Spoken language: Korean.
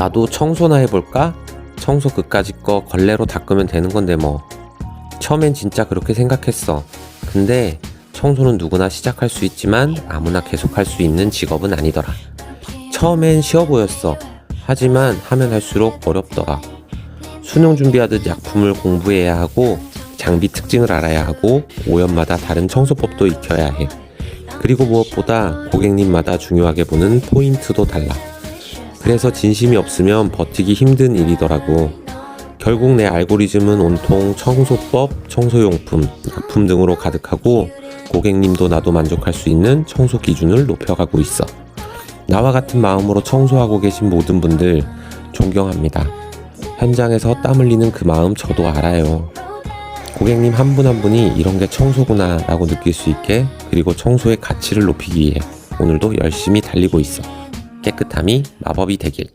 나도 청소나 해볼까? 청소 그까짓 거 걸레로 닦으면 되는 건데 뭐. 처음엔 진짜 그렇게 생각했어. 근데 청소는 누구나 시작할 수 있지만 아무나 계속할 수 있는 직업은 아니더라. 처음엔 쉬워 보였어. 하지만 하면 할수록 어렵더라. 수능 준비하듯 약품을 공부해야 하고 장비 특징을 알아야 하고 5년마다 다른 청소법도 익혀야 해. 그리고 무엇보다 고객님마다 중요하게 보는 포인트도 달라. 그래서 진심이 없으면 버티기 힘든 일이더라고. 결국 내 알고리즘은 온통 청소법, 청소용품, 약품 등으로 가득하고 고객님도 나도 만족할 수 있는 청소 기준을 높여가고 있어. 나와 같은 마음으로 청소하고 계신 모든 분들 존경합니다. 현장에서 땀 흘리는 그 마음 저도 알아요. 고객님 한 분한 분이 이런 게 청소구나 라고 느낄 수 있게 그리고 청소의 가치를 높이기 위해 오늘도 열심히 달리고 있어. 깨끗함이 마법이 되길.